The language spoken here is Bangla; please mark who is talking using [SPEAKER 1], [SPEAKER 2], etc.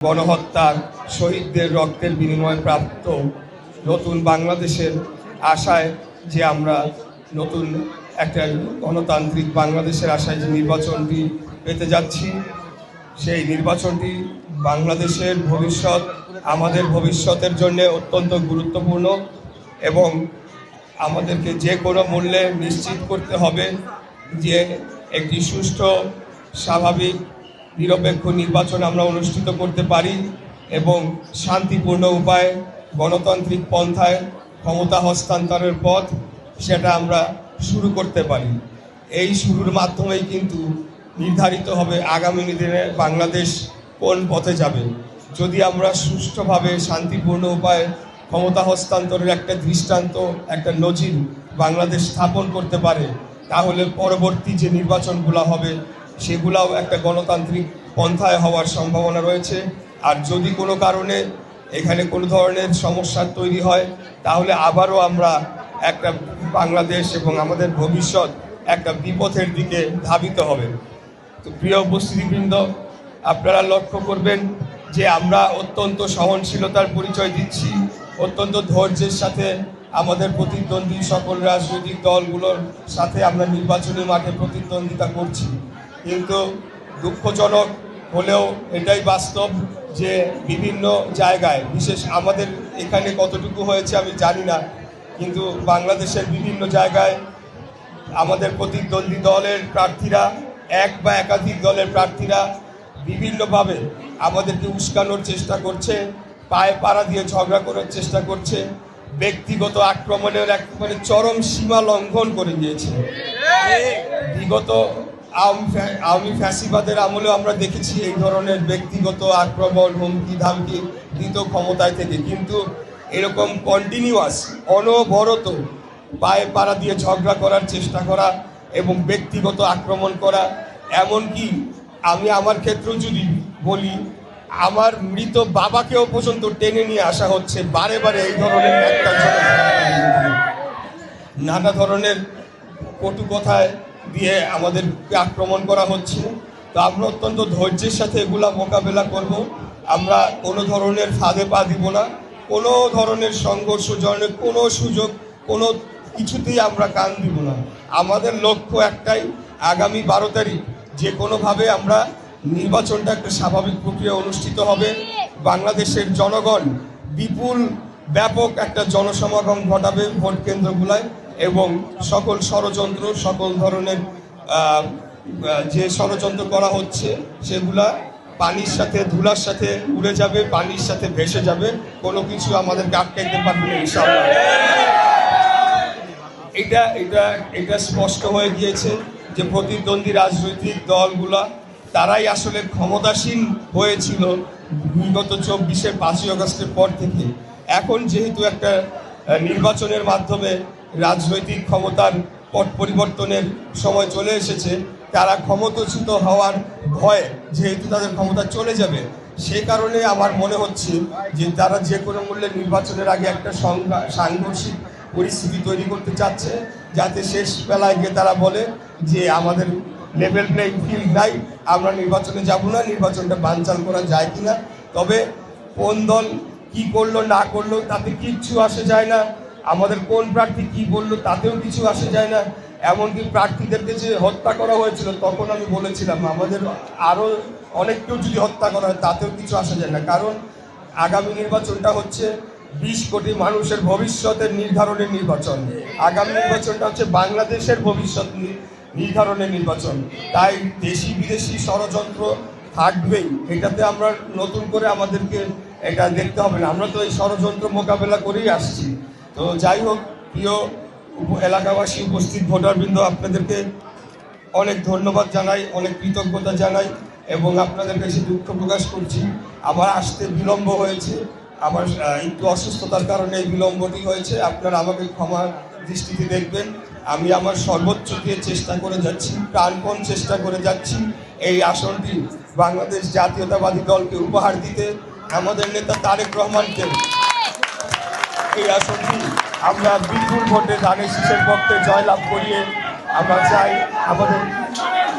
[SPEAKER 1] গণহত্যার শহীদদের রক্তের বিনিময়ে প্রাপ্ত নতুন বাংলাদেশের আশায় যে আমরা নতুন একটা গণতান্ত্রিক বাংলাদেশের আশায় যে নির্বাচনটি পেতে যাচ্ছি, সেই নির্বাচনটি বাংলাদেশের ভবিষ্যৎ, আমাদের ভবিষ্যতের জন্য অত্যন্ত গুরুত্বপূর্ণ এবং আমাদেরকে যে কোনো মূল্যে নিশ্চিত করতে হবে যে একটি সুষ্ঠু, স্বাভাবিক নিরপেক্ষ নির্বাচন আমরা অনুষ্ঠিত করতে পারি এবং শান্তিপূর্ণ উপায়ে গণতান্ত্রিক পন্থায় ক্ষমতা হস্তান্তরের পথ সেটা আমরা শুরু করতে পারি। এই শুরুর মাধ্যমেই কিন্তু নির্ধারিত হবে আগামী দিনে বাংলাদেশ কোন পথে যাবে। যদি আমরা সুষ্ঠুভাবে শান্তিপূর্ণ উপায়ে ক্ষমতা হস্তান্তরের একটা দৃষ্টান্ত, একটা নজির বাংলাদেশ স্থাপন করতে পারে, তাহলে পরবর্তী যে নির্বাচনগুলো হবে সেগুলাও একটা গণতান্ত্রিক পন্থায় হওয়ার সম্ভাবনা রয়েছে। আর যদি কোনো কারণে এখানে কোনো ধরনের সমস্যা তৈরি হয়, তাহলে আবারও আমরা একটা বাংলাদেশ এবং আমাদের ভবিষ্যৎ একটা বিপথের দিকে ধাবিত হবে। তো প্রিয় উপস্থিতিবৃন্দ, আপনারা লক্ষ্য করবেন যে আমরা অত্যন্ত সহনশীলতার পরিচয় দিচ্ছি। অত্যন্ত ধৈর্যের সাথে আমাদের প্রতিদ্বন্দ্বী সকল রাজনৈতিক দলগুলোর সাথে আমরা নির্বাচনী মাঠে প্রতিদ্বন্দ্বিতা করছি। কিন্তু দুঃখজনক হলেও এটাই বাস্তব যে বিভিন্ন জায়গায় বিশেষ আমাদের এখানে কতটুকু হয়েছে আমি জানি না কিন্তু বাংলাদেশের বিভিন্ন জায়গায় আমাদের প্রতিদ্বন্দ্বী দলের প্রার্থীরা এক বা একাধিক দলের প্রার্থীরা বিভিন্নভাবে আমাদেরকে উস্কানোর চেষ্টা করছে পায়ে পাড়া দিয়ে ঝগড়া করার চেষ্টা করছে ব্যক্তিগত আক্রমণের একেবারে চরম সীমা লঙ্ঘন করে দিয়েছে। বিগত আওয়ামী ফ্যাসিবাদের আমলেও আমরা দেখেছি এই ধরনের ব্যক্তিগত আক্রমণ, হুমকি, ধামকি দিত ক্ষমতায় থেকে। কিন্তু এরকম কন্টিনিউয়াস অনবরত পায়ে পাড়া দিয়ে ঝগড়া করার চেষ্টা করা এবং ব্যক্তিগত আক্রমণ করা, এমনকি আমি আমার ক্ষেত্রেও যদি বলি, আমার মৃত বাবাকেও পর্যন্ত টেনে নিয়ে আসা হচ্ছে বারে বারে এই ধরনের একটা নানা ধরনের কটু কথায় দিয়ে আমাদেরকে আক্রমণ করা হচ্ছে। তো আমরা অত্যন্ত ধৈর্যের সাথে এগুলা মোকাবেলা করব। আমরা কোনো ধরনের ফাঁদে পা দিব না। কোনো ধরনের সংঘর্ষ জনের কোনো সুযোগ, কোনো কিছুতেই আমরা কান দিব না। আমাদের লক্ষ্য একটাই, আগামী বারো তারিখ যে কোনোভাবে আমরা নির্বাচনটা একটা স্বাভাবিক প্রক্রিয়া অনুষ্ঠিত হবে। বাংলাদেশের জনগণ বিপুল, ব্যাপক একটা জনসমাগম ঘটাবে ভোট কেন্দ্রগুলায়। এবং সকল ষড়যন্ত্র, সকল ধরনের যে ষড়যন্ত্র করা হচ্ছে, সেগুলা পানির সাথে, ধুলার সাথে উড়ে যাবে, পানির সাথে ভেসে যাবে। কোনো কিছু আমাদেরকে আটকাইতে পারবে না এটা এটা এটা স্পষ্ট হয়ে গিয়েছে যে প্রতিদ্বন্দ্বী রাজনৈতিক দলগুলা, তারাই আসলে ক্ষমতাসীন হয়েছিল বিগত চব্বিশে পাঁচই আগস্টের পর থেকে। এখন যেহেতু একটা নির্বাচনের মাধ্যমে রাজনৈতিক ক্ষমতার পট পরিবর্তনের সময় চলে এসেছে, তারা ক্ষমতাচ্যুত হওয়ার ভয়ে যেহেতু তাদের ক্ষমতা চলে যাবে, সে কারণে আমার মনে হচ্ছে যে তারা যে কোনো মূল্যে নির্বাচনের আগে একটা সংঘা- সাংঘর্ষিক পরিস্থিতি তৈরি করতে চাচ্ছে, যাতে শেষ বেলায় গিয়ে তারা বলে যে আমাদের লেভেল প্লেইং ফিল্ড নাই, আমরা নির্বাচনে যাব না, নির্বাচনটা বানচাল করা যায় কিনা, তবে কোন দল কী করল, না করল, তাতে কিচ্ছু আসে যায় না। আমাদের কোন প্রার্থী কি বলল তাতেও কিছু আসে যায় না। এমনকি প্রার্থীদেরকে যে হত্যা করা হয়েছিল, তখন আমি বলেছিলাম, আমাদের আরও অনেককেও যদি হত্যা করা হয়, তাতেও কিছু আসা যায় না। কারণ আগামী নির্বাচনটা হচ্ছে বিশ কোটি মানুষের ভবিষ্যতের নির্ধারণের নির্বাচন। আগামী নির্বাচনটা হচ্ছে বাংলাদেশের ভবিষ্যৎ নির্ধারণের নির্বাচন। তাই দেশি বিদেশি ষড়যন্ত্র থাকবেই। এটাতে আমরা নতুন করে আমাদেরকে এটা দেখতে হবে না। আমরা তো এই ষড়যন্ত্র মোকাবেলা করেই আসছি। তো যাই হোক, প্রিয় এলাকাবাসী, উপস্থিত ভোটারবৃন্দ, আপনাদেরকে অনেক ধন্যবাদ জানাই, অনেক কৃতজ্ঞতা জানাই এবং আপনাদের কাছে দুঃখ প্রকাশ করছি। আমার আসতে বিলম্ব হয়েছে আমার একটু অসুস্থতার কারণে এই বিলম্বটি হয়েছে। আপনারা আমাকে ক্ষমা দৃষ্টিতে দেখবেন। আমি আমার সর্বোচ্চ দিয়ে চেষ্টা করে যাচ্ছি, প্রাণপণ চেষ্টা করে যাচ্ছি এই আসনটি বাংলাদেশ জাতীয়তাবাদী দলকে উপহার দিতে। আমাদের নেতা তারেক রহমানকে এই আসনটি আমরা বিপুল ভোটে ধানের শীষের পক্ষে জয়লাভ করিয়ে আমরা চাই আমাদের